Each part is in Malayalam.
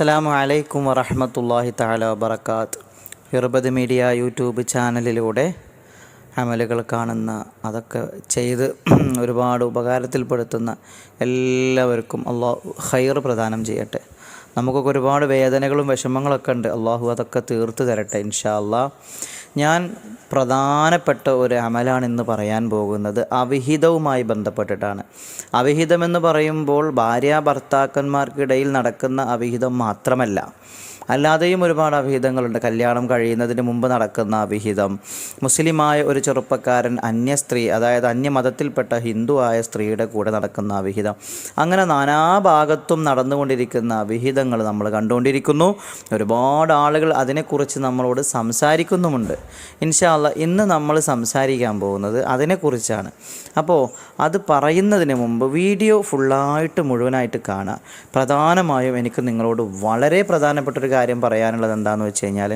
അസ്സലാമു അലൈക്കും വറഹമത്തല്ലാഹി താല വബറകാത്ത്. ഇർബദ് മീഡിയ യൂട്യൂബ് ചാനലിലൂടെ അമലുകൾ കാണുന്ന അതൊക്കെ ചെയ്ത് ഒരുപാട് ഉപകാരത്തിൽപ്പെടുത്തുന്ന എല്ലാവർക്കും അള്ളാഹു ഹൈർ പ്രദാനം ചെയ്യട്ടെ. നമുക്കൊക്കെ ഒരുപാട് വേദനകളും വിഷമങ്ങളൊക്കെ ഉണ്ട്. അള്ളാഹു അതൊക്കെ തീർത്ത് തരട്ടെ ഇൻഷാ ഞാൻ പ്രധാനപ്പെട്ട ഒരു അമലാണ് ഇന്ന് പറയാൻ പോകുന്നത് അവിഹിതവുമായി ബന്ധപ്പെട്ടിട്ടാണ്. അവിഹിതമെന്ന് പറയുമ്പോൾ ഭാര്യ ഭർത്താക്കന്മാർക്കിടയിൽ നടക്കുന്ന അവിഹിതം മാത്രമല്ല. അല്ലാതെയും ഒരുപാട് അവിഹിതങ്ങളുണ്ട്. കല്യാണം കഴിയുന്നതിന് മുമ്പ് നടക്കുന്ന അവിഹിതം. മുസ്ലിമായ ഒരു ചെറുപ്പക്കാരൻ അന്യ സ്ത്രീ അതായത് അന്യമതത്തിൽപ്പെട്ട ഹിന്ദു ആയ സ്ത്രീയുടെ കൂടെ നടക്കുന്ന അവിഹിതം. അങ്ങനെ നാനാഭാഗത്തും നടന്നുകൊണ്ടിരിക്കുന്ന അവിഹിതങ്ങൾ നമ്മൾ കണ്ടുകൊണ്ടിരിക്കുന്നു. ഒരുപാട് ആളുകൾ അതിനെക്കുറിച്ച് നമ്മളോട് സംസാരിക്കുന്നുമുണ്ട്. ഇൻഷാല്ല ഇന്ന് നമ്മൾ സംസാരിക്കാൻ പോകുന്നത് അതിനെക്കുറിച്ചാണ്. അപ്പോൾ അത് പറയുന്നതിന് മുമ്പ് വീഡിയോ ഫുള്ളായിട്ട് മുഴുവനായിട്ട് കാണുക പ്രധാനമായും എനിക്ക് നിങ്ങളോട് വളരെ പ്രധാനപ്പെട്ട ഒരു കാര്യം പറയാനുള്ളത് എന്താണെന്ന് വെച്ച് കഴിഞ്ഞാൽ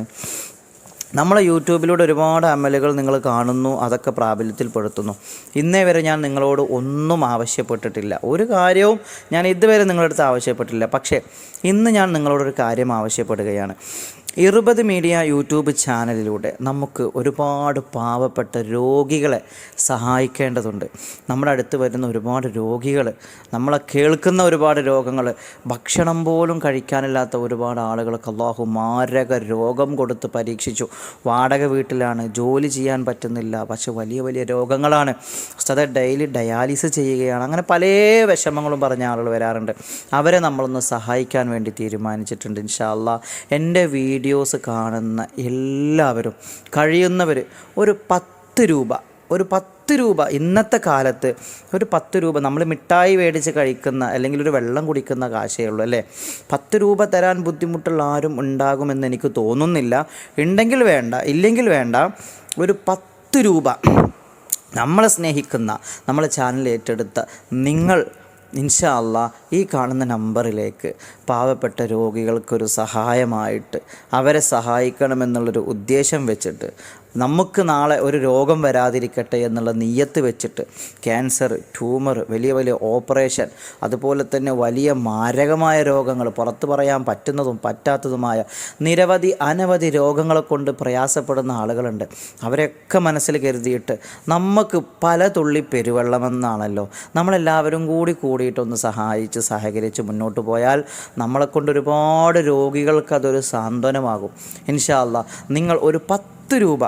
നമ്മൾ യൂട്യൂബിലൂടെ ഒരുപാട് അമലുകൾ നിങ്ങൾ കാണുന്നു അതൊക്കെ പ്രാബല്യത്തിൽപ്പെടുത്തുന്നു. ഇന്നേ വരെ ഞാൻ നിങ്ങളോട് ഒന്നും ആവശ്യപ്പെട്ടിട്ടില്ല. ഒരു കാര്യവും ഞാൻ ഇതുവരെ നിങ്ങളുടെ അടുത്ത് ആവശ്യപ്പെട്ടില്ല പക്ഷേ ഇന്ന് ഞാൻ നിങ്ങളോടൊരു കാര്യം ആവശ്യപ്പെടുകയാണ്. ഇരുപത് മീഡിയ യൂട്യൂബ് ചാനലിലൂടെ നമുക്ക് ഒരുപാട് പാവപ്പെട്ട രോഗികളെ സഹായിക്കേണ്ടതുണ്ട്. നമ്മുടെ അടുത്ത് വരുന്ന ഒരുപാട് രോഗികൾ നമ്മളെ കേൾക്കുന്ന ഒരുപാട് രോഗങ്ങൾ ഭക്ഷണം പോലും കഴിക്കാനില്ലാത്ത ഒരുപാട് ആളുകൾക്ക് അള്ളാഹു മാരക രോഗം കൊടുത്ത് പരീക്ഷിച്ചു. വാടക വീട്ടിലാണ് ജോലി ചെയ്യാൻ പറ്റുന്നില്ല. പക്ഷെ വലിയ വലിയ രോഗങ്ങളാണ്. അത് ഡെയിലി ഡയാലിസിസ് ചെയ്യുകയാണ്. അങ്ങനെ പല വിഷമങ്ങളും പറഞ്ഞ ആളുകൾ വരാറുണ്ട്. അവരെ നമ്മളൊന്ന് സഹായിക്കാൻ വേണ്ടി തീരുമാനിച്ചിട്ടുണ്ട് ഇൻഷാല്ല എന്റെ വീഡിയോസ് കാണുന്ന എല്ലാവരും കഴിയുന്നവർ ഒരു പത്ത് രൂപ ഒരു പത്ത് രൂപ ഇന്നത്തെ കാലത്ത് ഒരു പത്ത് രൂപ നമ്മൾ മിഠായി മേടിച്ച് കഴിക്കുന്ന അല്ലെങ്കിൽ ഒരു വെള്ളം കുടിക്കുന്ന കാശേ ഉള്ളൂ അല്ലേ? പത്ത് രൂപ തരാൻ ബുദ്ധിമുട്ടുള്ള ആരും ഉണ്ടാകുമെന്ന് എനിക്ക് തോന്നുന്നില്ല. ഉണ്ടെങ്കിൽ വേണ്ട ഇല്ലെങ്കിൽ വേണ്ട. ഒരു പത്ത് രൂപ നമ്മളെ സ്നേഹിക്കുന്ന നമ്മളെ ചാനൽ ഏറ്റെടുത്ത നിങ്ങൾ ഇൻഷാ ഈ കാണുന്ന നമ്പറിലേക്ക് പാവപ്പെട്ട രോഗികൾക്കൊരു സഹായമായിട്ട് അവരെ സഹായിക്കണമെന്നുള്ളൊരു ഉദ്ദേശം വെച്ചിട്ട് നമുക്ക് നാളെ ഒരു രോഗം വരാതിരിക്കട്ടെ എന്നുള്ള നീയത്ത് വെച്ചിട്ട് ക്യാൻസർ ട്യൂമർ വലിയ വലിയ ഓപ്പറേഷൻ അതുപോലെ തന്നെ വലിയ മാരകമായ രോഗങ്ങൾ പുറത്തു പറയാൻ പറ്റുന്നതും പറ്റാത്തതുമായ നിരവധി അനവധി രോഗങ്ങളെ കൊണ്ട് പ്രയാസപ്പെടുന്ന ആളുകളുണ്ട്. അവരെയൊക്കെ മനസ്സിൽ കരുതിയിട്ട് നമുക്ക് പല തുള്ളി പെരുവെള്ളമെന്നാണല്ലോ നമ്മളെല്ലാവരും കൂടി കൂടിയിട്ടൊന്ന് സഹായിച്ച് സഹകരിച്ച് മുന്നോട്ട് പോയാൽ നമ്മളെക്കൊണ്ട് ഒരുപാട് രോഗികൾക്ക് അതൊരു സാന്ത്വനമാകും. ഇൻഷാല്ല നിങ്ങൾ ഒരു പത്ത് പത്ത് രൂപ.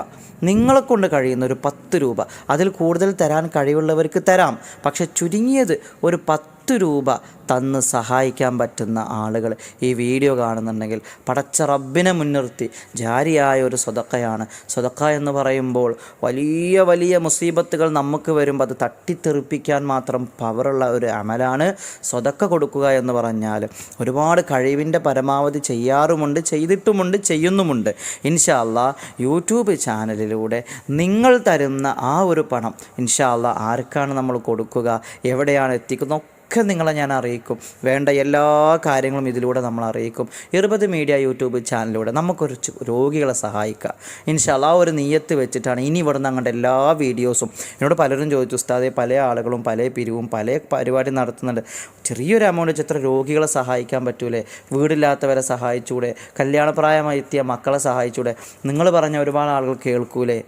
നിങ്ങളെ കൊണ്ട് കഴിയുന്ന ഒരു പത്ത് രൂപ. അതിൽ കൂടുതൽ തരാൻ കഴിവുള്ളവർക്ക് തരാം. പക്ഷെ ചുരുങ്ങിയത് ഒരു പത്ത് രൂപ തന്ന് സഹായിക്കാൻ പറ്റുന്ന ആളുകൾ ഈ വീഡിയോ കാണുന്നുണ്ടെങ്കിൽ പടച്ച റബ്ബിനെ മുൻനിർത്തി ജാരിയായ ഒരു സ്വതക്കയാണ്. സ്വതക്ക എന്ന് പറയുമ്പോൾ വലിയ വലിയ മുസീബത്തുകൾ നമുക്ക് വരുമ്പോൾ അത് തട്ടിത്തെറിപ്പിക്കാൻ മാത്രം പവറുള്ള ഒരു അമലാണ് സ്വതക്ക കൊടുക്കുക എന്ന് പറഞ്ഞാൽ. ഒരുപാട് കഴിവിന്റെ പരമാവധി ചെയ്യാറുമുണ്ട് ചെയ്തിട്ടുമുണ്ട് ചെയ്യുന്നുമുണ്ട്. ഇൻഷാല്ല യൂട്യൂബ് ചാനലിലൂടെ നിങ്ങൾ തരുന്ന ആ ഒരു പണം ഇൻഷാല്ല ആർക്കാണ് നമ്മൾ കൊടുക്കുക? എവിടെയാണ് എത്തിക്കുന്നത്? ഒക്കെ നിങ്ങളെ ഞാൻ അറിയിക്കും. വേണ്ട എല്ലാ കാര്യങ്ങളും ഇതിലൂടെ നമ്മൾ അറിയിക്കും. ഇരുപത് മീഡിയ യൂട്യൂബ് ചാനലിലൂടെ നമുക്കൊരു രോഗികളെ സഹായിക്കാം. ഇൻഷാല്ല ഒരു നീയത്ത് വെച്ചിട്ടാണ് ഇനി ഇവിടുന്ന് അങ്ങോട്ട് എല്ലാ വീഡിയോസും എന്നോട് പലരും ചോദിച്ചു ഉസ്താദെ പല ആളുകളും പല പിരിവും പല പരിപാടി നടത്തുന്നുണ്ട്. ചെറിയൊരു എമൗണ്ട് വെച്ച് എത്ര രോഗികളെ സഹായിക്കാൻ പറ്റൂലേ? വീടില്ലാത്തവരെ സഹായിച്ചൂടെ? കല്യാണപ്രായമായി എത്തിയ മക്കളെ സഹായിച്ചൂടെ? നിങ്ങൾ പറഞ്ഞ ഒരുപാട് ആളുകൾ കേൾക്കൂലേ?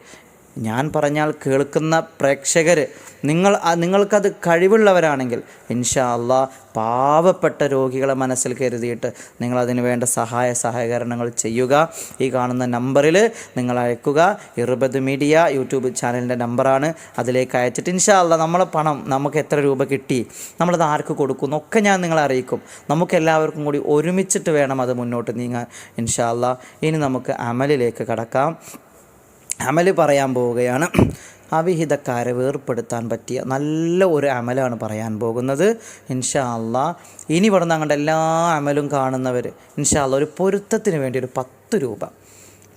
ഞാൻ പറഞ്ഞാൽ കേൾക്കുന്ന പ്രേക്ഷകർ നിങ്ങൾ നിങ്ങൾക്കത് കഴിവുള്ളവരാണെങ്കിൽ ഇൻഷാ അള്ളാ പാവപ്പെട്ട രോഗികളെ മനസ്സിൽ കരുതിയിട്ട് നിങ്ങൾ അതിന് വേണ്ട സഹായ സഹകരണങ്ങൾ ചെയ്യുക. ഈ കാണുന്ന നമ്പറിൽ നിങ്ങൾ അയക്കുക. ഇറുപത് മീഡിയ യൂട്യൂബ് ചാനലിന്റെ നമ്പറാണ്. അതിലേക്ക് അയച്ചിട്ട് ഇൻഷാ അള്ളാ നമ്മളെ പണം നമുക്ക് എത്ര രൂപ കിട്ടി നമ്മളത് ആർക്ക് കൊടുക്കുന്നു ഒക്കെ ഞാൻ നിങ്ങളെ അറിയിക്കും. നമുക്ക് എല്ലാവർക്കും കൂടി ഒരുമിച്ചിട്ട് വേണം അത് മുന്നോട്ട് നീങ്ങാൻ. ഇൻഷാ അള്ളാ ഇനി നമുക്ക് അമലിലേക്ക് കടക്കാം. അമൽ പറയാൻ പോവുകയാണ്. അവിഹിതക്കാരെ വേർപ്പെടുത്താൻ പറ്റിയ നല്ല ഒരു അമലാണ് പറയാൻ പോകുന്നത്. ഇൻഷാ അള്ളാ ഇനി ഇവിടുന്ന് അങ്ങോട്ട് എല്ലാ അമലും കാണുന്നവർ ഇൻഷാ അല്ല ഒരു പൊരുത്തത്തിന് വേണ്ടി ഒരു പത്ത് രൂപ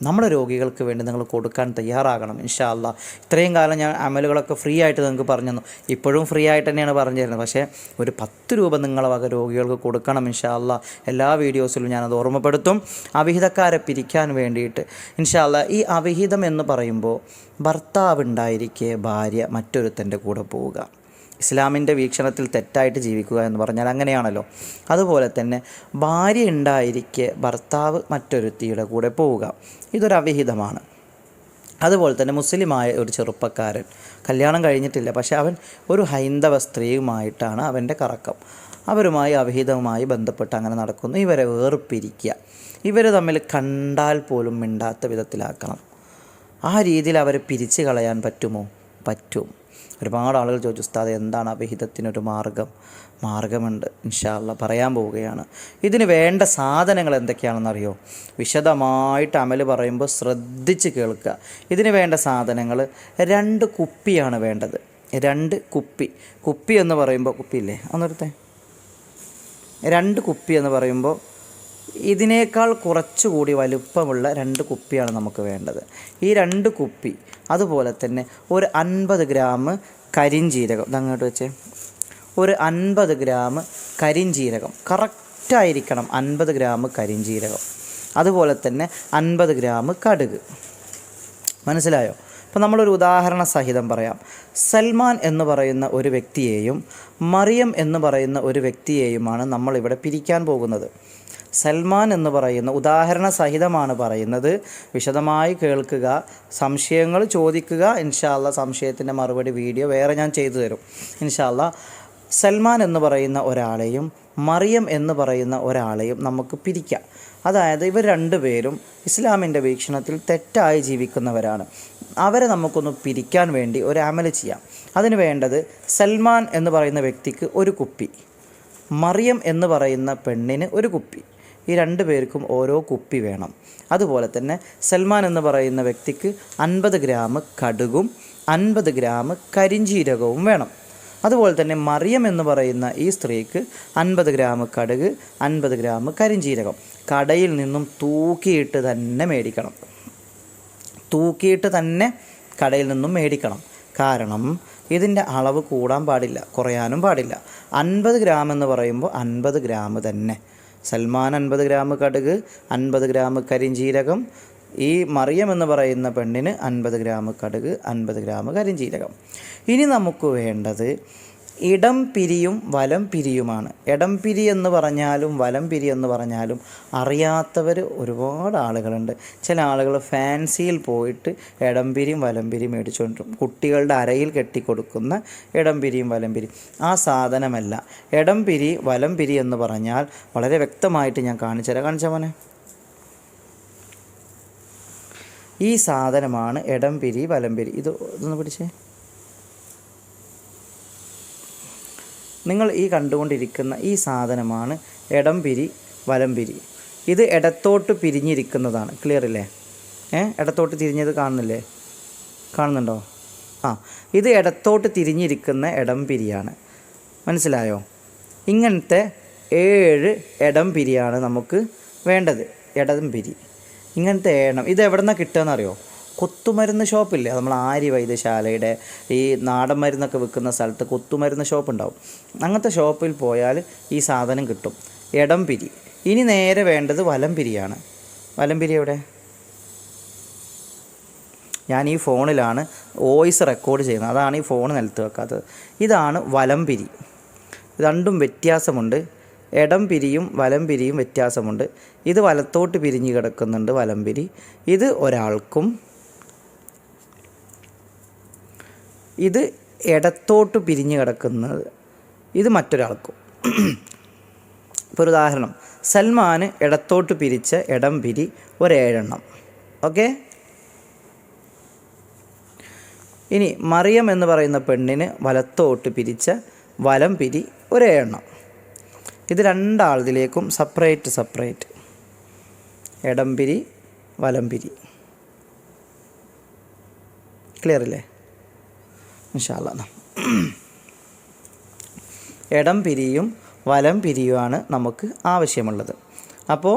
നമ്മുടെ രോഗികൾക്ക് വേണ്ടി നിങ്ങൾ കൊടുക്കാൻ തയ്യാറാകണം ഇൻഷാല്ല ഇത്രയും കാലം ഞാൻ അമലുകളൊക്കെ ഫ്രീ ആയിട്ട് നിങ്ങൾക്ക് പറഞ്ഞു തന്നു ഇപ്പോഴും ഫ്രീ ആയിട്ട് തന്നെയാണ് പറഞ്ഞു തരുന്നത് പക്ഷേ ഒരു പത്ത് രൂപ നിങ്ങളെ വക രോഗികൾക്ക് കൊടുക്കണം ഇൻഷാല്ല എല്ലാ വീഡിയോസിലും ഞാനത് ഓർമ്മപ്പെടുത്തും. അവിഹിതക്കാരെ പിരിക്കാൻ വേണ്ടിയിട്ട്. ഇൻഷാല്ല ഈ അവിഹിതം എന്ന് പറയുമ്പോൾ ഭർത്താവ് ഉണ്ടായിരിക്കെ ഭാര്യ മറ്റൊരുത്തന്റെ കൂടെ പോവുക. ഇസ്ലാമിന്റെ വീക്ഷണത്തിൽ തെറ്റായിട്ട് ജീവിക്കുക എന്ന് പറഞ്ഞാൽ അങ്ങനെയാണല്ലോ. അതുപോലെ തന്നെ ഭാര്യ ഉണ്ടായിരിക്കെ ഭർത്താവ് മറ്റൊരുത്തിയുടെ കൂടെ പോവുക. ഇതൊരു അവിഹിതമാണ്. അതുപോലെ തന്നെ മുസ്ലിമായ ഒരു ചെറുപ്പക്കാരൻ കല്യാണം കഴിഞ്ഞിട്ടില്ല. പക്ഷെ അവൻ ഒരു ഹൈന്ദവ സ്ത്രീയുമായിട്ടാണ് അവന്റെ കറക്കം. അവരുമായി അവിഹിതവുമായി ബന്ധപ്പെട്ട് അങ്ങനെ നടക്കുന്നു. ഇവരെ വേർപിരിക്കുക. ഇവർ തമ്മിൽ കണ്ടാൽ പോലും മിണ്ടാത്ത വിധത്തിലാക്കണം. ആ രീതിയിൽ അവരെ പിരിച്ചു കളയാൻ പറ്റുമോ? പറ്റും. ഒരുപാട് ആളുകൾ ചോദിച്ചു ഉസ്താദ് എന്താണ് അവിഹിതത്തിനൊരു മാർഗം? മാർഗമുണ്ട്. ഇൻഷാല്ല പറയാൻ പോവുകയാണ്. ഇതിന് വേണ്ട സാധനങ്ങൾ എന്തൊക്കെയാണെന്നറിയോ വിശദമായിട്ട് അമൽ പറയുമ്പോൾ ശ്രദ്ധിച്ച് കേൾക്കുക. ഇതിന് വേണ്ട സാധനങ്ങൾ രണ്ട് കുപ്പിയാണ് വേണ്ടത്. രണ്ട് കുപ്പി. കുപ്പി എന്ന് പറയുമ്പോൾ കുപ്പിയില്ലേ? ഒന്നെടുത്തേ. രണ്ട് കുപ്പി എന്ന് പറയുമ്പോൾ ഇതിനേക്കാൾ കുറച്ചുകൂടി വലുപ്പമുള്ള രണ്ട് കുപ്പിയാണ് നമുക്ക് വേണ്ടത്. ഈ രണ്ട് കുപ്പി അതുപോലെ തന്നെ ഒരു അൻപത് ഗ്രാം കരിഞ്ചീരകം. ഇതങ്ങോട്ട് വെച്ചേ. ഒരു അൻപത് ഗ്രാം കരിഞ്ചീരകം. കറക്റ്റായിരിക്കണം അൻപത് ഗ്രാം കരിഞ്ചീരകം. അതുപോലെ തന്നെ അൻപത് ഗ്രാം കടുക്. മനസ്സിലായോ? അപ്പോൾ നമ്മളൊരു ഉദാഹരണ സഹിതം പറയാം. സൽമാൻ എന്ന് പറയുന്ന ഒരു വ്യക്തിയെയും മറിയം എന്ന് പറയുന്ന ഒരു വ്യക്തിയെയുമാണ് നമ്മളിവിടെ പിരിക്കാൻ പോകുന്നത്. സൽമാൻ എന്ന് പറയുന്ന ഉദാഹരണ സഹിതമാണ് പറയുന്നത്. വിശദമായി കേൾക്കുക സംശയങ്ങൾ ചോദിക്കുക. ഇൻഷാല്ല സംശയത്തിന്റെ മറുപടി വീഡിയോ വേറെ ഞാൻ ചെയ്തു തരും. ഇൻഷാല്ല സൽമാൻ എന്ന് പറയുന്ന ഒരാളെയും മറിയം എന്ന് പറയുന്ന ഒരാളെയും നമുക്ക് പിരിക്കാം. അതായത് ഇവർ രണ്ടുപേരും ഇസ്ലാമിന്റെ വീക്ഷണത്തിൽ തെറ്റായി ജീവിക്കുന്നവരാണ്. അവരെ നമുക്കൊന്ന് പിരിക്കാൻ വേണ്ടി ഒരു അമൽ ചെയ്യാം. അതിന് വേണ്ടത് സൽമാൻ എന്ന് പറയുന്ന വ്യക്തിക്ക് ഒരു കുപ്പി മറിയം എന്ന് പറയുന്ന പെണ്ണിന് ഒരു കുപ്പി. ഈ രണ്ട് പേർക്കും ഓരോ കുപ്പി വേണം. അതുപോലെ തന്നെ സൽമാൻ എന്ന് പറയുന്ന വ്യക്തിക്ക് അൻപത് ഗ്രാം കടുകും അൻപത് ഗ്രാം കരിഞ്ചീരകവും വേണം. അതുപോലെ തന്നെ മറിയം എന്ന് പറയുന്ന ഈ സ്ത്രീക്ക് അൻപത് ഗ്രാം കടുക് അൻപത് ഗ്രാം കരിഞ്ചീരകം. കടയിൽ നിന്നും തൂക്കിയിട്ട് തന്നെ മേടിക്കണം. തൂക്കിയിട്ട് തന്നെ കടയിൽ നിന്നും മേടിക്കണം. കാരണം ഇതിന്റെ അളവ് കൂടാൻ പാടില്ല കുറയാനും പാടില്ല. അൻപത് ഗ്രാം എന്ന് പറയുമ്പോൾ അൻപത് ഗ്രാം തന്നെ. സൽമാൻ അൻപത് ഗ്രാം കടുക് അൻപത് ഗ്രാം കരിഞ്ചീരകം ഈ മറിയം എന്ന് പറയുന്ന പെണ്ണിന് അൻപത് ഗ്രാം കടുക് അൻപത് ഗ്രാം കരിഞ്ചീരകം. ഇനി നമുക്ക് വേണ്ടത് ഇടം പിരിയും വലം പിരിയുമാണ്. ഇടം പിരി എന്ന് പറഞ്ഞാലും വലം പിരി എന്ന് പറഞ്ഞാലും അറിയാത്തവർ ഒരുപാട് ആളുകളുണ്ട്. ചില ആളുകൾ ഫാൻസിയിൽ പോയിട്ട് ഇടം പിരിയും വലം പിരിയും മേടിച്ചുകൊണ്ടിരും കുട്ടികളുടെ അരയിൽ കെട്ടിക്കൊടുക്കുന്ന ഇടം പിരിയും വലം പിരി ആ സാധനമല്ല. ഇടം പിരി വലം പിരി എന്ന് പറഞ്ഞാൽ വളരെ വ്യക്തമായിട്ട് ഞാൻ കാണിച്ചുതരാം കാണിച്ച മോനെ. ഈ സാധനമാണ് ഇടം പിരി വലം പിരി. ഇത് ഇതൊന്ന് പിടിച്ചേ. നിങ്ങൾ ഈ കണ്ടുകൊണ്ടിരിക്കുന്ന ഈ സാധനമാണ് ഇടം പിരി വലം പിരി. ഇത് ഇടത്തോട്ട് പിരിഞ്ഞിരിക്കുന്നതാണ്. ക്ലിയർ അല്ലേ ഏ? ഇടത്തോട്ട് തിരിഞ്ഞത് കാണുന്നില്ലേ? കാണുന്നുണ്ടോ? ആ. ഇത് ഇടത്തോട്ട് തിരിഞ്ഞിരിക്കുന്ന ഇടം പിരിയാണ്. മനസ്സിലായോ? ഇങ്ങനത്തെ ഏഴ് ഇടം പിരിയാണ് നമുക്ക് വേണ്ടത്. ഇടം പിരി. ഇങ്ങനത്തെ ഏഴെണ്ണം. ഇത് എവിടെ നിന്നാണ് കിട്ടുകയെന്നറിയോ കൊത്തുമരുന്ന് ഷോപ്പില്ലേ? നമ്മൾ ആര്യ വൈദ്യശാലയുടെ ഈ നാടൻ മരുന്നൊക്കെ വിൽക്കുന്ന സ്ഥലത്ത് കൊത്തുമരുന്ന് ഷോപ്പ് ഉണ്ടാവും അങ്ങനത്തെ ഷോപ്പിൽ പോയാൽ ഈ സാധനം കിട്ടും. ഇടം പിരി. ഇനി നേരെ വേണ്ടത് വലംപിരിയാണ് വലംപിരി വലം പിരി എവിടെ? ഞാൻ ഈ ഫോണിലാണ് വോയിസ് റെക്കോർഡ് ചെയ്യുന്നത്. അതാണ് ഈ ഫോൺ നിലത്ത് വെക്കാത്തത്. ഇതാണ് വലംപിരി രണ്ടും വ്യത്യാസമുണ്ട്. ഇടം പിരിയും വലം പിരിയും വ്യത്യാസമുണ്ട്. ഇത് വലത്തോട്ട് പിരിഞ്ഞ് കിടക്കുന്നുണ്ട് വലം പിരി. ഇത് ഒരാൾക്കും ഇത് ഇടത്തോട്ട് പിരിഞ്ഞ് കിടക്കുന്നത് ഇത് മറ്റൊരാൾക്കും. ഇപ്പോൾ ഒരു ഉദാഹരണം. സൽമാന് ഇടത്തോട്ട് പിരിച്ച ഇടം പിരി ഒരേഴെണ്ണം. ഓക്കെ? ഇനി മറിയം എന്ന് പറയുന്ന പെണ്ണിന് വലത്തോട്ട് പിരിച്ച വലം പിരി ഒരേഴെണ്ണം. ഇത് രണ്ടാളതിലേക്കും സപ്പറേറ്റ് സപ്പറേറ്റ് ഇടം പിരി വലം പിരി. ക്ലിയർ അല്ലേ ഇൻഷാല്ല ഇടം പിരിയും വലം പിരിയുമാണ് നമുക്ക് ആവശ്യമുള്ളത്. അപ്പോൾ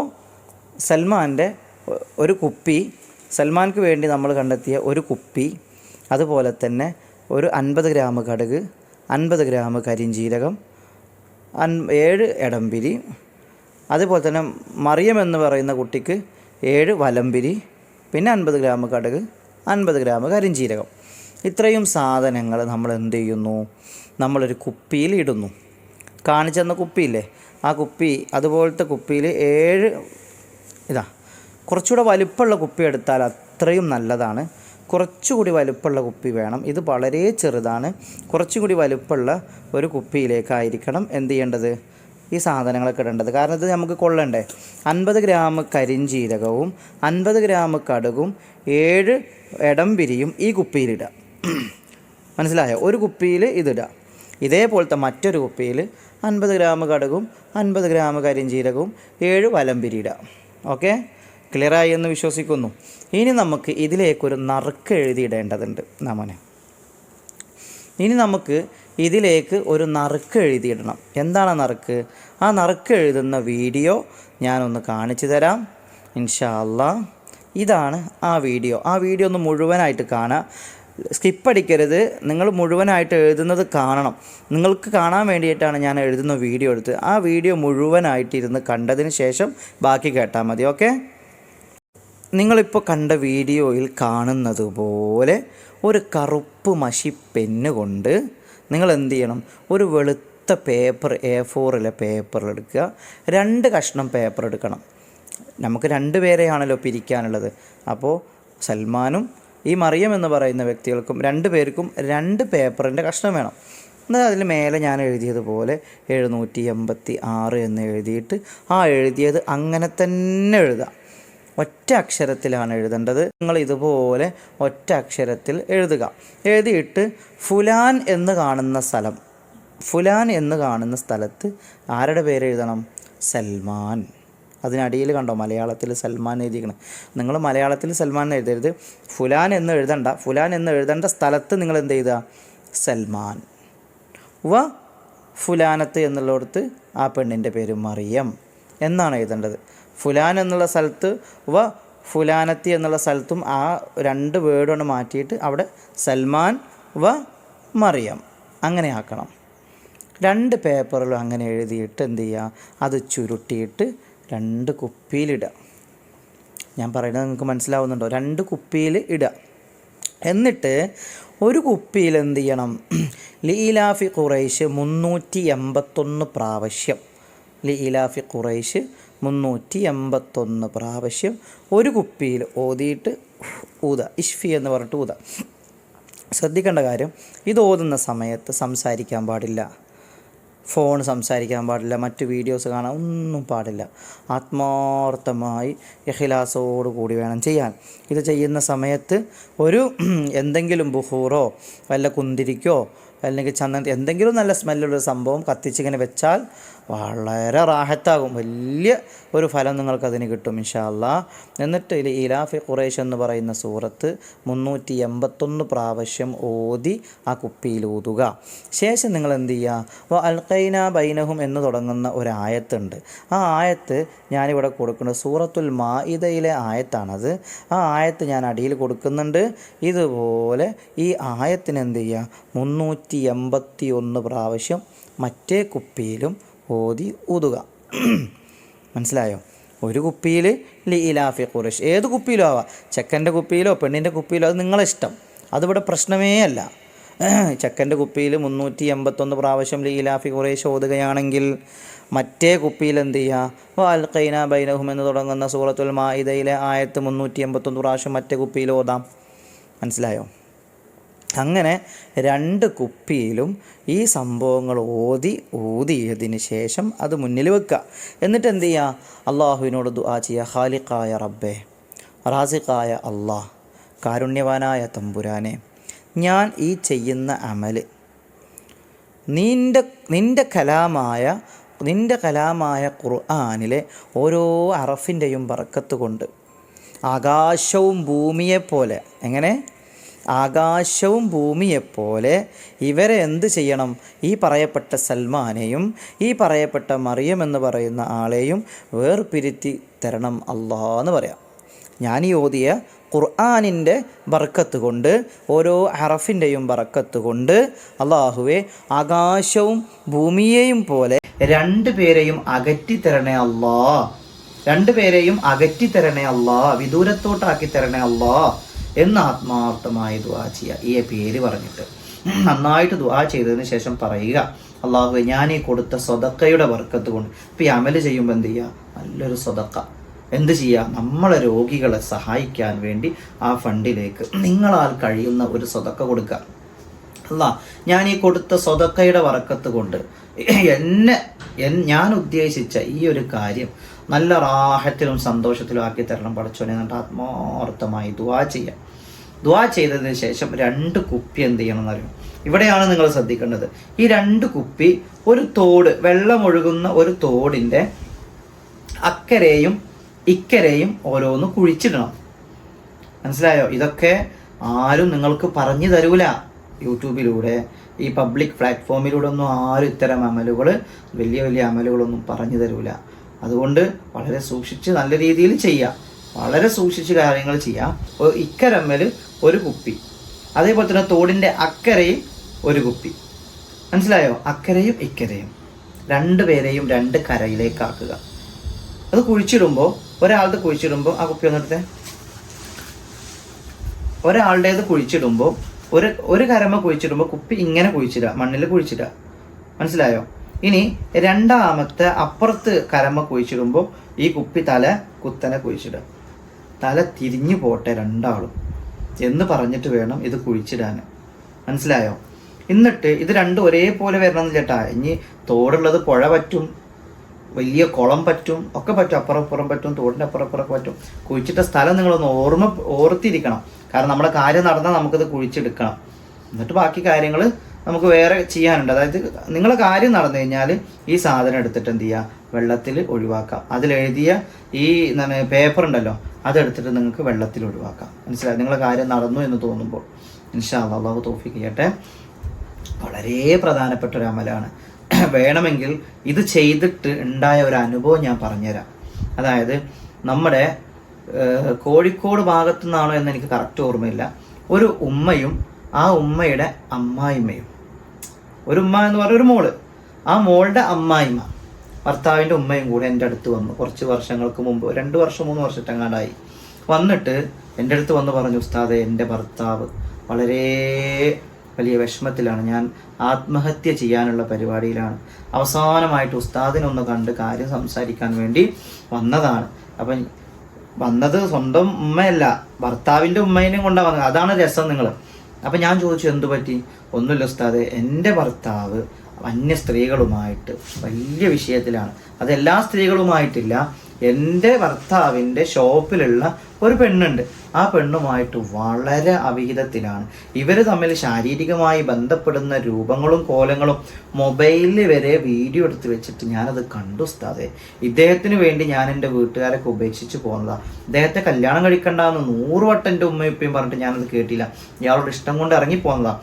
സൽമാന്റെ ഒരു കുപ്പി സൽമാൻക്ക് വേണ്ടി നമ്മൾ കണ്ടെത്തിയ ഒരു കുപ്പി അതുപോലെ തന്നെ ഒരു അൻപത് ഗ്രാം കടുക് അൻപത് ഗ്രാം കരിഞ്ചീരകം അൻ ഏഴ് ഇടംപിരി അതുപോലെ തന്നെ മറിയം എന്ന് പറയുന്ന കുട്ടിക്ക് ഏഴ് വലംപിരി പിന്നെ അൻപത് ഗ്രാം കടുക് അൻപത് ഗ്രാം കരിഞ്ചീരകം. ഇത്രയും സാധനങ്ങൾ നമ്മൾ എന്ത് ചെയ്യുന്നു? നമ്മളൊരു കുപ്പിയിൽ ഇടുന്നു. കാണിച്ചെന്ന കുപ്പിയില്ലേ? ആ കുപ്പി അതുപോലത്തെ കുപ്പിയിൽ ഏഴ് ഇതാ കുറച്ചുകൂടെ വലുപ്പമുള്ള കുപ്പി എടുത്താൽ അത്രയും നല്ലതാണ്. കുറച്ചുകൂടി വലുപ്പമുള്ള കുപ്പി വേണം. ഇത് വളരെ ചെറുതാണ്. കുറച്ചുകൂടി വലുപ്പമുള്ള ഒരു കുപ്പിയിലേക്കായിരിക്കണം എന്ത് ചെയ്യേണ്ടത്? ഈ സാധനങ്ങളൊക്കെ ഇടേണ്ടത്. കാരണം ഇത് നമുക്ക് കൊള്ളണ്ടേ? അൻപത് ഗ്രാം കരിഞ്ചീരകവും അൻപത് ഗ്രാം കടുകും ഏഴ് ഇടംപിരിയും ഈ കുപ്പിയിലിടുക മനസ്സിലായോ? ഒരു കുപ്പിയിൽ ഇതിടുക ഇതേപോലത്തെ മറ്റൊരു കുപ്പിയിൽ അൻപത് ഗ്രാം കടുകും അൻപത് ഗ്രാം കരിഞ്ചീരകവും ഏഴ് വലംപിരി ഇടുക ഓക്കെ? ക്ലിയറായി എന്ന് വിശ്വസിക്കുന്നു. ഇനി നമുക്ക് ഇതിലേക്കൊരു നറുക്ക് എഴുതിയിടേണ്ടതുണ്ട് നമ്മനെ ഇനി നമുക്ക് ഇതിലേക്ക് ഒരു നറുക്ക് എഴുതിയിടണം എന്താണ് നറുക്ക്? ആ നറുക്ക് എഴുതുന്ന വീഡിയോ ഞാനൊന്ന് കാണിച്ചു തരാം. ഇൻഷാല്ല ഇതാണ് ആ വീഡിയോ. ആ വീഡിയോ ഒന്ന് മുഴുവനായിട്ട് കാണുക സ്കിപ്പ് അടിക്കരുത് നിങ്ങൾ മുഴുവനായിട്ട് എഴുതുന്നത് കാണണം. നിങ്ങൾക്ക് കാണാൻ വേണ്ടിയിട്ടാണ് ഞാൻ എഴുതുന്ന വീഡിയോ എടുത്ത്. ആ വീഡിയോ മുഴുവനായിട്ട് ഇരുന്ന് കണ്ടതിന് ശേഷം ബാക്കി കേട്ടാൽ മതി ഓക്കെ? നിങ്ങളിപ്പോൾ കണ്ട വീഡിയോയിൽ കാണുന്നത് പോലെ ഒരു കറുപ്പ് മഷി പെന്ന് കൊണ്ട് നിങ്ങൾ എന്ത് ചെയ്യണം? ഒരു വെളുത്ത പേപ്പർ എ ഫോറിലെ പേപ്പർ എടുക്കുക. രണ്ട് കഷ്ണം പേപ്പർ എടുക്കണം. നമുക്ക് രണ്ട് പേരെയാണല്ലോ പിരിക്കാനുള്ളത്. അപ്പോൾ സൽമാനും ഈ മറിയം എന്ന് പറയുന്ന വ്യക്തികൾക്കും രണ്ട് പേർക്കും രണ്ട് പേപ്പറിന്റെ കഷ്ണം വേണം. എന്നാൽ അതിൽ മേലെ ഞാൻ എഴുതിയതുപോലെ എഴുന്നൂറ്റി എൺപത്തി ആറ് എന്ന് എഴുതിയിട്ട് ആ എഴുതിയത് അങ്ങനെ തന്നെ എഴുതാം. ഒറ്റ അക്ഷരത്തിലാണ് എഴുതേണ്ടത്. നിങ്ങൾ ഇതുപോലെ ഒറ്റ അക്ഷരത്തിൽ എഴുതുക. എഴുതിയിട്ട് ഫുലാൻ എന്ന് കാണുന്ന സ്ഥലം. ഫുലാൻ എന്ന് കാണുന്ന സ്ഥലത്ത് ആരുടെ പേര് എഴുതണം? സൽമാൻ. അതിനടിയിൽ കണ്ടോ? മലയാളത്തിൽ സൽമാൻ എഴുതിയിരിക്കണം. നിങ്ങൾ മലയാളത്തിൽ സൽമാൻ എഴുതരുത്. ഫുലാൻ എന്ന് എഴുതണ്ട. ഫുലാൻ എന്ന് എഴുതേണ്ട സ്ഥലത്ത് നിങ്ങൾ എന്ത് ചെയ്യുക? സൽമാൻ. വ ഫുലാനത്ത് എന്നുള്ളിടത്ത് ആ പെണ്ണിന്റെ പേര് മറിയം എന്നാണ് എഴുതേണ്ടത്. ഫുലാൻ എന്നുള്ള സ്ഥലത്ത് വ ഫുലാനത്തി എന്നുള്ള സ്ഥലത്തും ആ രണ്ട് വേർഡാണ് മാറ്റിയിട്ട് അവിടെ സൽമാൻ വ മറിയം. അങ്ങനെ ആക്കണം. രണ്ട് പേപ്പറിലും അങ്ങനെ എഴുതിയിട്ട് എന്ത് ചെയ്യുക? അത് ചുരുട്ടിയിട്ട് രണ്ട് കുപ്പിയിലിടുക ഞാൻ പറയുന്നത് നിങ്ങൾക്ക് മനസ്സിലാവുന്നുണ്ടോ? രണ്ട് കുപ്പിയിൽ ഇടുക. എന്നിട്ട് ഒരു കുപ്പിയിൽ എന്ത് ചെയ്യണം? ലീലാഫി ഖുറൈഷ് മുന്നൂറ്റി എൺപത്തൊന്ന് പ്രാവശ്യം. ലീലാഫി ഖുറൈഷ് മുന്നൂറ്റി എൺപത്തൊന്ന് പ്രാവശ്യം ഒരു കുപ്പിയിൽ ഓതിയിട്ട് ഊത. ഇഷ്ഫി എന്ന് പറഞ്ഞിട്ട് ഊത. ശ്രദ്ധിക്കേണ്ട കാര്യം ഇത് ഓതുന്ന സമയത്ത് സംസാരിക്കാൻ പാടില്ല. ഫോൺ സംസാരിക്കാൻ പാടില്ല മറ്റ് വീഡിയോസ് കാണാൻ ഒന്നും പാടില്ല. ആത്മാർത്ഥമായി ഇഖിലാസോട് കൂടി വേണം ചെയ്യാൻ. ഇത് ചെയ്യുന്ന സമയത്ത് ഒരു എന്തെങ്കിലും ബുഹൂറോ വല്ല കുന്തിരിക്കോ അല്ലെങ്കിൽ ചന്ദനത്തി എന്തെങ്കിലും നല്ല സ്മെല്ലുള്ള സംഭവം കത്തിച്ചിങ്ങനെ വെച്ചാൽ വളരെ റാഹത്താകും. വലിയ ഒരു ഫലം നിങ്ങൾക്കതിന് കിട്ടും ഇൻഷാല്ല എന്നിട്ട് ഇതിൽ ഇലാഫി ഖുറേഷ് എന്ന് പറയുന്ന സൂറത്ത് മുന്നൂറ്റി എൺപത്തൊന്ന് പ്രാവശ്യം ഓതി ആ കുപ്പിയിൽ ഊതുക. ശേഷം നിങ്ങൾ എന്ത് ചെയ്യുക അൽഖൈന ബൈനഹും എന്ന് തുടങ്ങുന്ന ഒരു ആയത്തുണ്ട്. ആ ആയത്ത് ഞാനിവിടെ കൊടുക്കുന്നത് സൂറത്തുൽ മാഇദയിലെ ആയത്താണത്. ആ ആയത്ത് ഞാൻ അടിയിൽ കൊടുക്കുന്നുണ്ട്. ഇതുപോലെ ഈ ആയത്തിന് എന്ത് ചെയ്യുക മുന്നൂറ്റി എൺപത്തി ഒന്ന് പ്രാവശ്യം മറ്റേ കുപ്പിയിലും ഓതി ഊതുക മനസ്സിലായോ? ഒരു കുപ്പിയിൽ ലി ഇലാഫി ഖുറൈഷ്. ഏത് കുപ്പിയിലോ ആവാം. ചെക്കന്റെ കുപ്പിയിലോ പെണ്ണിന്റെ കുപ്പിയിലോ അത് നിങ്ങളെ ഇഷ്ടം അതിവിടെ പ്രശ്നമേ അല്ല. ചെക്കന്റെ കുപ്പിയിൽ മുന്നൂറ്റി എൺപത്തൊന്ന് പ്രാവശ്യം ലി ഇലാഫി ഖുറൈഷ് ഓതുകയാണെങ്കിൽ മറ്റേ കുപ്പിയിൽ എന്ത് ചെയ്യുക അൽ ബൈനഹും എന്ന് തുടങ്ങുന്ന സൂറത്തുൽ മാഇദയിലെ ആയത്ത് മുന്നൂറ്റി എൺപത്തൊന്ന് പ്രാവശ്യം മറ്റേ കുപ്പിയിൽ ഓതാം. മനസ്സിലായോ? അങ്ങനെ രണ്ട് കുപ്പിയിലും ഈ സംഭവങ്ങൾ ഓതി ഊതിയതിന് ശേഷം അത് മുന്നിൽ വെക്കുക. എന്നിട്ട് എന്ത് ചെയ്യുക? അള്ളാഹുവിനോട് ദുആ ചെയ്യുക. ഖാലിഖായ റബ്ബേ റാസിഖായ അള്ളാഹ് കാരുണ്യവാനായ തമ്പുരാനെ ഞാൻ ഈ ചെയ്യുന്ന അമൽ നിന്റെ നിന്റെ കലാമായ നിന്റെ കലാമായ ഖുർആാനിലെ ഓരോ അറഫിന്റെയും ബറക്കത്ത് കൊണ്ട് ആകാശവും ഭൂമിയെപ്പോലെ എങ്ങനെ? ആകാശവും ഭൂമിയെപ്പോലെ ഇവരെ എന്ത് ചെയ്യണം? ഈ പറയപ്പെട്ട സൽമാനെയും ഈ പറയപ്പെട്ട മറിയം എന്ന് പറയുന്ന ആളെയും വേർപിരുത്തി തരണം അള്ളാ എന്ന് പറയാം. ഞാൻ ഈ ഓതിയ ഖുർആാനിന്റെ ബർക്കത്ത് കൊണ്ട് ഓരോ ഹറഫിന്റെയും ബർക്കത്ത് കൊണ്ട് അള്ളാഹുവെ ആകാശവും ഭൂമിയെയും പോലെ രണ്ടു പേരെയും അകറ്റി തരണേ രണ്ടു രണ്ടുപേരെയും അകറ്റി തരണേ അല്ലാ വിദൂരത്തോട്ടാക്കി തരണേ അല്ലാ എന്ന് ആത്മാർത്ഥമായി ദുആ ചെയ്യുക. ഈ പേര് പറഞ്ഞിട്ട്. നന്നായിട്ട് ദുആ ചെയ്തതിന് ശേഷം പറയുക അള്ളാഹു ഞാൻ ഈ കൊടുത്ത സ്വതക്കയുടെ വർക്കത്ത് കൊണ്ട് ഇപ്പം ഈ അമൽ ചെയ്യുമ്പോൾ എന്ത് ചെയ്യുക നല്ലൊരു സ്വതക്ക. എന്ത് ചെയ്യുക നമ്മളെ രോഗികളെ സഹായിക്കാൻ വേണ്ടി ആ ഫണ്ടിലേക്ക് നിങ്ങളാൽ കഴിയുന്ന ഒരു സ്വതക്ക കൊടുക്കുക. അല്ല ഞാൻ ഈ കൊടുത്ത സ്വതക്കയുടെ വറക്കത്ത് കൊണ്ട് എന്നെ ഞാൻ ഉദ്ദേശിച്ച ഈ ഒരു കാര്യം നല്ല റാഹത്തിലും സന്തോഷത്തിലും ആക്കി തരണം പഠിച്ചോനെ എന്നിട്ട് ആത്മാർത്ഥമായി ദുവാ ചെയ്യാം. ദുവാ ചെയ്തതിന് ശേഷം രണ്ട് കുപ്പി എന്ത് ചെയ്യണം എന്നറിയും ഇവിടെയാണ് നിങ്ങൾ ശ്രദ്ധിക്കേണ്ടത്. ഈ രണ്ട് കുപ്പി ഒരു തോട് വെള്ളമൊഴുകുന്ന ഒരു തോടിന്റെ അക്കരെയും ഇക്കരെയും ഓരോന്ന് കുഴിച്ചിടണം. മനസ്സിലായോ? ഇതൊക്കെ ആരും നിങ്ങൾക്ക് പറഞ്ഞു തരൂല. യൂട്യൂബിലൂടെ ഈ പബ്ലിക് പ്ലാറ്റ്ഫോമിലൂടെ ഒന്നും ആരും ഇത്തരം അമലുകൾ വലിയ വലിയ അമലുകളൊന്നും പറഞ്ഞു തരൂല. അതുകൊണ്ട് വളരെ സൂക്ഷിച്ച് നല്ല രീതിയിൽ ചെയ്യാം. വളരെ സൂക്ഷിച്ച് കാര്യങ്ങൾ ചെയ്യാം. ഇക്കരമ്മൽ ഒരു കുപ്പി. അതേപോലെ തന്നെ തോടിന്റെ അക്കരയും ഒരു കുപ്പി. മനസ്സിലായോ? അക്കരയും ഇക്കരയും. രണ്ട് പേരെയും രണ്ട് കരയിലേക്കാക്കുക അത് കുഴിച്ചിടുമ്പോൾ ഒരാളുടെ കുഴിച്ചിടുമ്പോൾ ആ കുപ്പി ഒന്നെടുത്തേ ഒരാളുടേത് കുഴിച്ചിടുമ്പോൾ ഒരു ഒരു കരമ കുഴിച്ചിടുമ്പോൾ കുപ്പി ഇങ്ങനെ കുഴിച്ചിടുക മണ്ണിൽ കുഴിച്ചിടുക. മനസ്സിലായോ? ഇനി രണ്ടാമത്തെ അപ്പുറത്ത് കരമ കുഴിച്ചിടുമ്പോൾ ഈ കുപ്പി തല കുത്തനെ കുഴിച്ചിടുക. തല തിരിഞ്ഞു പോട്ടെ രണ്ടാളും എന്ന് പറഞ്ഞിട്ട് വേണം ഇത് കുഴിച്ചിടാൻ. മനസ്സിലായോ? എന്നിട്ട് ഇത് രണ്ടും ഒരേപോലെ വരണം ചേട്ടാ. ഇനി തോടുള്ളത് പുഴ പറ്റും വലിയ കുളം പറ്റും ഒക്കെ പറ്റും അപ്പുറം അപ്പുറം പറ്റും തോടിന്റെ അപ്പുറം അപ്പുറം പറ്റും. കുഴിച്ചിട്ട സ്ഥലം നിങ്ങളൊന്ന് ഓർമ്മ ഓർത്തിരിക്കണം. കാരണം നമ്മുടെ കാര്യം നടന്നാൽ നമുക്കത് കുഴിച്ചെടുക്കണം. എന്നിട്ട് ബാക്കി കാര്യങ്ങൾ നമുക്ക് വേറെ ചെയ്യാനുണ്ട്. അതായത് നിങ്ങളെ കാര്യം നടന്നു കഴിഞ്ഞാൽ ഈ സാധനം എടുത്തിട്ട് എന്ത് ചെയ്യുക? വെള്ളത്തിൽ ഒഴിവാക്കാം. അതിലെഴുതിയ ഈ എന്താണ് പേപ്പർ ഉണ്ടല്ലോ അതെടുത്തിട്ട് നിങ്ങൾക്ക് വെള്ളത്തിൽ ഒഴിവാക്കാം. മനസ്സിലായി? നിങ്ങളെ കാര്യം നടന്നു എന്ന് തോന്നുമ്പോൾ ഇൻഷാ അള്ളാഹു തോഫിക്ക് ചെയ്യട്ടെ. വളരെ പ്രധാനപ്പെട്ട ഒരു അമലാണ്. വേണമെങ്കിൽ ഇത് ചെയ്തിട്ട് ഉണ്ടായ ഒരു അനുഭവം ഞാൻ പറഞ്ഞുതരാം. അതായത് നമ്മുടെ കോഴിക്കോട് ഭാഗത്തു നിന്നാണോ എന്ന് എനിക്ക് കറക്റ്റ് ഓർമ്മയില്ല. ഒരു ഉമ്മയും ആ ഉമ്മയുടെ അമ്മായിമ്മയും. ഒരു ഉമ്മ എന്ന് പറഞ്ഞ ഒരു മോൾ. ആ മോളുടെ അമ്മായിമ്മ. ഭർത്താവിന്റെ ഉമ്മയും കൂടെ എന്റെ അടുത്ത് വന്നു. കുറച്ച് വർഷങ്ങൾക്ക് മുമ്പ് രണ്ട് വർഷം മൂന്ന് വർഷത്തെങ്ങാണ്ടായി. വന്നിട്ട് എന്റെ അടുത്ത് വന്ന് പറഞ്ഞു ഉസ്താദെ എന്റെ ഭർത്താവ് വളരെ വലിയ വിഷമത്തിലാണ്. ഞാൻ ആത്മഹത്യ ചെയ്യാനുള്ള പരിപാടിയിലാണ്. അവസാനമായിട്ട് ഉസ്താദിനൊന്ന് കണ്ട് കാര്യം സംസാരിക്കാൻ വേണ്ടി വന്നതാണ്. അപ്പം വന്നത് സ്വന്തം ഉമ്മയല്ല ഭർത്താവിന്റെ ഉമ്മേനെയും കൊണ്ടാണ് വന്നത്. അതാണ് രസം നിങ്ങൾ അപ്പം ഞാൻ ചോദിച്ചു എന്തു പറ്റി? ഒന്നുമില്ല ഉസ്താദ് എന്റെ ഭർത്താവ് അന്യ സ്ത്രീകളുമായിട്ട് വലിയ വിഷയത്തിലാണ്. അത് എല്ലാ സ്ത്രീകളുമായിട്ടില്ല. എന്റെ ഭർത്താവിന്റെ ഷോപ്പിലുള്ള ഒരു പെണ്ണുണ്ട്. ആ പെണ്ണുമായിട്ട് വളരെ അവിഹിതത്തിലാണ്. ഇവർ തമ്മിൽ ശാരീരികമായി ബന്ധപ്പെടുന്ന രൂപങ്ങളും കോലങ്ങളും മൊബൈലിൽ വരെ വീഡിയോ എടുത്ത് വെച്ചിട്ട് ഞാനത് കണ്ടു സ്ഥാതെ ഇദ്ദേഹത്തിന് വേണ്ടി ഞാൻ എന്റെ വീട്ടുകാരൊക്കെ ഉപേക്ഷിച്ച് പോകുന്നതാണ് ഇദ്ദേഹത്തെ കല്യാണം കഴിക്കണ്ടെന്ന് നൂറ് വട്ടം എന്റെ ഉമ്മയും ഉപ്പയും പറഞ്ഞിട്ട് ഞാനത് കേട്ടില്ല. ഇയാളോട് ഇഷ്ടം കൊണ്ട് ഇറങ്ങി പോകുന്നതാണ്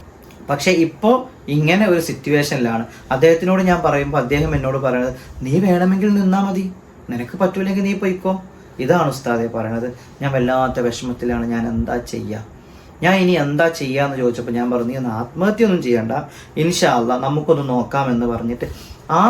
പക്ഷേ ഇപ്പോൾ ഇങ്ങനെ ഒരു സിറ്റുവേഷനിലാണ് അദ്ദേഹത്തിനോട് ഞാൻ പറയുമ്പോൾ അദ്ദേഹം എന്നോട് പറയുന്നത് നീ വേണമെങ്കിൽ നിന്നാൽ മതി. നിനക്ക് പറ്റൂലെങ്കിൽ നീ പോയിക്കോ. ഇതാണ് ഉസ്താദെ പറയണത്. ഞാൻ വല്ലാത്ത വിഷമത്തിലാണ് ഞാൻ എന്താ ചെയ്യുക ഞാൻ ഇനി എന്താ ചെയ്യാന്ന് ചോദിച്ചപ്പോൾ ഞാൻ പറഞ്ഞു ഒന്ന് ആത്മഹത്യ ഒന്നും ചെയ്യണ്ട. ഇൻഷാല്ല നമുക്കൊന്ന് നോക്കാമെന്ന് പറഞ്ഞിട്ട് ആ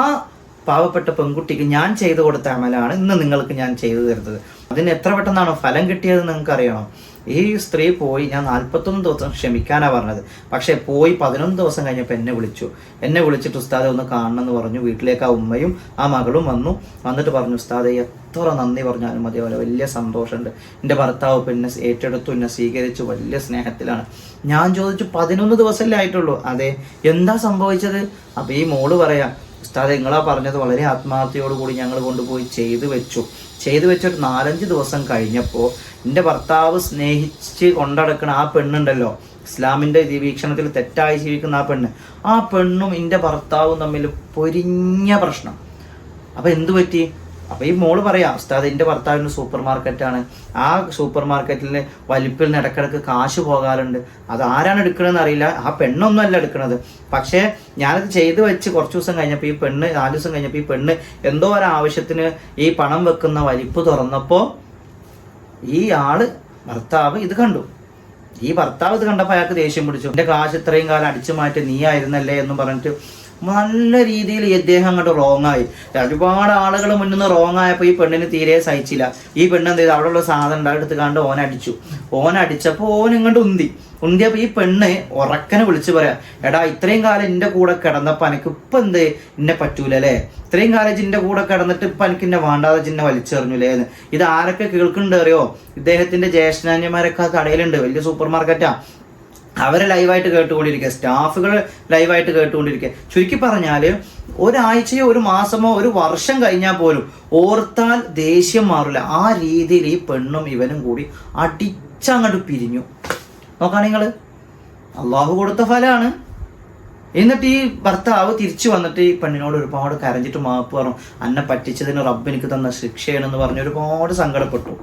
പാവപ്പെട്ട പെൺകുട്ടിക്ക് ഞാൻ ചെയ്തു കൊടുത്ത അമലാണ് ഇന്ന് നിങ്ങൾക്ക് ഞാൻ ചെയ്തു തരുന്നത്. അതിന് എത്ര പെട്ടെന്നാണോ ഫലം കിട്ടിയത് നിങ്ങൾക്ക് അറിയണം ഈ സ്ത്രീ പോയി ഞാൻ നാൽപ്പത്തൊന്ന് ദിവസം ക്ഷമിക്കാനാ പറഞ്ഞത്. പക്ഷേ പോയി പതിനൊന്ന് ദിവസം കഴിഞ്ഞപ്പോൾ എന്നെ വിളിച്ചു. എന്നെ വിളിച്ചിട്ട് ഉസ്താദെ ഒന്ന് കാണണം എന്ന് പറഞ്ഞു. വീട്ടിലേക്ക് ആ ഉമ്മയും ആ മകളും വന്നു. വന്നിട്ട് പറഞ്ഞു ഉസ്താദെ എത്ര നന്ദി പറഞ്ഞാലും മതി. പോലെ വലിയ സന്തോഷമുണ്ട്. എന്റെ ഭർത്താവ് പിന്നെ ഏറ്റെടുത്തു എന്നെ സ്വീകരിച്ചു. വലിയ സ്നേഹത്തിലാണ്. ഞാൻ ചോദിച്ചു പതിനൊന്ന് ദിവസമല്ലേ ആയിട്ടുള്ളൂ? അതെ. എന്താ സംഭവിച്ചത്? അപ്പോൾ ഈ മോൾ പറയാം ഉസ്താദ് നിങ്ങളാ പറഞ്ഞത് വളരെ ആത്മാർത്ഥയോടുകൂടി ഞങ്ങൾ കൊണ്ടുപോയി ചെയ്തു വെച്ചു. ചെയ്തു വെച്ചിട്ട് നാലഞ്ച് ദിവസം കഴിഞ്ഞപ്പോൾ എന്റെ ഭർത്താവ് സ്നേഹിച്ച് കൊണ്ടടക്കണ ആ പെണ്ണുണ്ടല്ലോ. ഇസ്ലാമിന്റെ വീക്ഷണത്തിൽ തെറ്റായി ജീവിക്കുന്ന ആ പെണ്ണ്. ആ പെണ്ണും എന്റെ ഭർത്താവും തമ്മിൽ പൊരിഞ്ഞ പ്രശ്നം. അപ്പോൾ എന്തു പറ്റി? അപ്പോൾ ഈ മോൾ പറയാം ഉസ്താദ് എന്റെ ഭർത്താവിന് സൂപ്പർ മാർക്കറ്റാണ് ആ സൂപ്പർ മാർക്കറ്റിൽ വലിപ്പിൽ നിന്ന് ഇടക്കിടക്ക് കാശ് പോകാറുണ്ട്. അത് ആരാണ് എടുക്കണമെന്ന് അറിയില്ല. ആ പെണ്ണൊന്നും അല്ല എടുക്കണത്. പക്ഷേ ഞാനത് ചെയ്ത് വെച്ച് കുറച്ച് ദിവസം കഴിഞ്ഞപ്പോൾ ഈ പെണ്ണ് നാല് ദിവസം കഴിഞ്ഞപ്പോൾ ഈ പെണ്ണ് എന്തോ ഒരാവശ്യത്തിന് ഈ പണം വെക്കുന്ന വലിപ്പ് തുറന്നപ്പോൾ ഈ ആൾ ഭർത്താവ് ഇത് കണ്ടു. ഈ ഭർത്താവ് ഇത് കണ്ടപ്പോൾ അയാൾക്ക് ദേഷ്യം പിടിച്ചു. എന്റെ കാശ് ഇത്രയും കാലം അടിച്ചു മാറ്റി നീ ആയിരുന്നല്ലേ? എന്നും പറഞ്ഞിട്ട് നല്ല രീതിയിൽ ഇദ്ദേഹം അങ്ങോട്ട് റോങ് ആയി. ഒരുപാട് ആളുകൾ മുന്നിൽ നിന്ന് റോങ് ആയപ്പോൾ ഈ പെണ്ണിന് തീരെ സഹിച്ചില്ല. ഈ പെണ്ണ് എന്ത് ചെയ്തു? അവിടെയുള്ള സാധനം ഉണ്ടായിട്ട് കണ്ട് ഓൻ അടിച്ചു. ഓൻ അടിച്ചപ്പോൾ ഓൻ ഇങ്ങോട്ട് ഉന്തി. ഉന്തിയപ്പോൾ ഈ പെണ്ണ് ഉറക്കനെ വിളിച്ചു പറയാം എടാ ഇത്രയും കാലം എന്റെ കൂടെ കിടന്നപ്പോൾ എനിക്ക് ഇപ്പം എന്ത്? എന്നെ പറ്റൂല അല്ലേ? ഇത്രയും കാലം ജിന്റെ കൂടെ കിടന്നിട്ട് ഇപ്പം എനിക്ക് എന്നെ വേണ്ടാതെ ജിന്നെ വലിച്ചെറിഞ്ഞൂലേ? എന്ന്. ഇത് ആരൊക്കെ കേൾക്കുന്നുണ്ട് അറിയോ? ഇദ്ദേഹത്തിന്റെ ജ്യേഷ്ഠാന്യന്മാരൊക്കെ കടയിലുണ്ട്. വലിയ സൂപ്പർ മാർക്കറ്റാ അവരെ ലൈവായിട്ട് കേട്ടുകൊണ്ടിരിക്കുക സ്റ്റാഫുകൾ ലൈവായിട്ട് കേട്ടുകൊണ്ടിരിക്കുക. ചുരുക്കി പറഞ്ഞാൽ ഒരാഴ്ചയോ ഒരു മാസമോ ഒരു വർഷം കഴിഞ്ഞാൽ പോലും ഓർത്താൽ ദേഷ്യം മാറില്ല ആ രീതിയിൽ ഈ പെണ്ണും ഇവനും കൂടി അടിച്ചങ്ങോട്ട് പിരിഞ്ഞു. നോക്കാം നിങ്ങൾ അള്ളാഹു കൊടുത്ത ഫലമാണ് എന്നിട്ട് ഈ ഭർത്താവ് തിരിച്ചു വന്നിട്ട് ഈ പെണ്ണിനോട് ഒരുപാട് കരഞ്ഞിട്ട് മാപ്പ് പറഞ്ഞു. അന്നെ പറ്റിച്ചതിന് റബ്ബ് എനിക്ക് തന്ന ശിക്ഷയാണെന്ന് പറഞ്ഞ് ഒരുപാട് സങ്കടപ്പെട്ടു.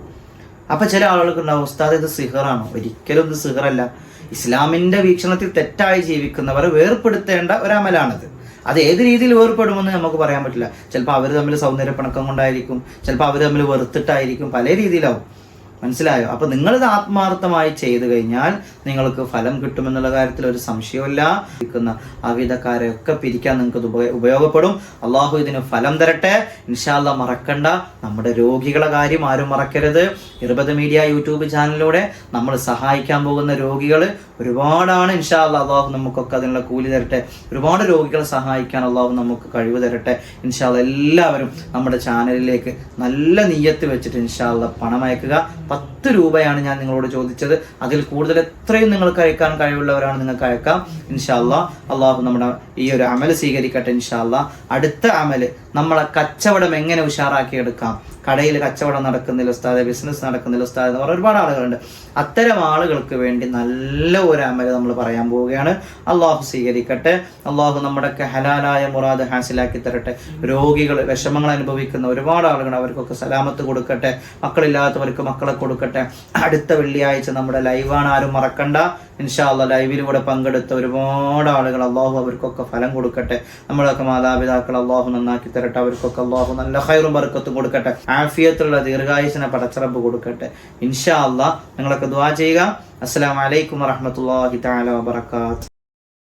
അപ്പൊ ചില ആളുകൾക്ക് ഉണ്ടാവും ഉസ്താദ് ഇത് സിഹറാണോ? ഒരിക്കലും ഇത് സിഹറല്ല. ഇസ്ലാമിന്റെ വീക്ഷണത്തിൽ തെറ്റായി ജീവിക്കുന്നവർ വേർപ്പെടുത്തേണ്ട ഒരമലാണിത്. അത് ഏത് രീതിയിൽ വേർപ്പെടുമെന്ന് നമുക്ക് പറയാൻ പറ്റില്ല. ചിലപ്പോൾ അവർ തമ്മിൽ സൗന്ദര്യപ്പണക്കം കൊണ്ടായിരിക്കും ചിലപ്പോൾ അവർ തമ്മിൽ വെറുത്തിട്ടായിരിക്കും പല രീതിയിലാവും. മനസ്സിലായോ? അപ്പോൾ നിങ്ങളിത് ആത്മാർത്ഥമായി ചെയ്തു കഴിഞ്ഞാൽ നിങ്ങൾക്ക് ഫലം കിട്ടുമെന്നുള്ള കാര്യത്തിൽ ഒരു സംശയമില്ല ഇരിക്കുന്ന അവിധക്കാരെയൊക്കെ പിരിക്കാൻ നിങ്ങൾക്ക് ഉപയോഗപ്പെടും. അള്ളാഹു ഇതിന് ഫലം തരട്ടെ. ഇൻഷാല്ല മറക്കണ്ട. നമ്മുടെ രോഗികളെ കാര്യം ആരും മറക്കരുത്. ഇരുപത് മീഡിയ യൂട്യൂബ് ചാനലിലൂടെ നമ്മൾ സഹായിക്കാൻ പോകുന്ന രോഗികൾ ഒരുപാടാണ്. ഇൻഷാല്ല അള്ളാഹു നമുക്കൊക്കെ അതിനുള്ള കൂലി തരട്ടെ. ഒരുപാട് രോഗികളെ സഹായിക്കാൻ അള്ളാഹു നമുക്ക് കഴിവ് തരട്ടെ. ഇൻഷാല്ല എല്ലാവരും നമ്മുടെ ചാനലിലേക്ക് നല്ല നീയത്ത് വെച്ചിട്ട് ഇൻഷാല്ല പണം അയക്കുക. പത്ത് രൂപയാണ് ഞാൻ നിങ്ങളോട് ചോദിച്ചത്. അതിൽ കൂടുതൽ എത്രയും നിങ്ങൾക്ക് അയക്കാൻ കഴിവുള്ളവരാണ് നിങ്ങൾക്ക് അയക്കാം. ഇൻഷാല്ല അള്ളാഹു നമ്മുടെ ഈ ഒരു അമൽ സ്വീകരിക്കട്ടെ ഇൻഷാല്ല അടുത്ത അമൽ നമ്മളെ കച്ചവടം എങ്ങനെ ഉഷാറാക്കി എടുക്കാം? കടയിൽ കച്ചവടം നടക്കുന്നില്ല ഉസ്താദ്. ബിസിനസ് നടക്കുന്നില്ല ഉസ്താദ് എന്ന് പറഞ്ഞ ഒരുപാട് ആളുകളുണ്ട്. അത്തരം ആളുകൾക്ക് വേണ്ടി നല്ല ഒരു അമൽ നമ്മൾ പറയാൻ പോവുകയാണ്. അള്ളാഹു സ്വീകരിക്കട്ടെ. അള്ളാഹു നമ്മുടെയൊക്കെ ഹലാലായ മുറാദ് ഹാസിലാക്കി തരട്ടെ. രോഗികൾ വിഷമങ്ങൾ അനുഭവിക്കുന്ന ഒരുപാട് ആളുകൾ അവർക്കൊക്കെ സലാമത്ത് കൊടുക്കട്ടെ. മക്കളില്ലാത്തവർക്ക് മക്കളെ കൊടുക്കട്ടെ. അടുത്ത വെള്ളിയാഴ്ച നമ്മുടെ ലൈവാണ് ആരും മറക്കണ്ട. ഇൻഷാല്ല ലൈവിലൂടെ പങ്കെടുത്ത ഒരുപാട് ആളുകൾ അള്ളാഹു അവർക്കൊക്കെ ഫലം കൊടുക്കട്ടെ. നമ്മളൊക്കെ മാതാപിതാക്കൾ അള്ളാഹു നന്നാക്കി തരട്ടെ. അവർക്കൊക്കെ അള്ളാഹു നല്ല ഹൈറും വർക്കത്തും കൊടുക്കട്ടെ. ആഫിയത്തുള്ള ദീർഘായുസിനെ പടച്ചറമ്പ് കൊടുക്കട്ടെ. ഇൻഷാ അള്ളാഹ് നിങ്ങളൊക്കെ ദ്വാ ചെയ്യുക. അസ്സലാമു വലൈക്കും വറഹ്മത്തുള്ളാഹി തആല വബറകാത്ത്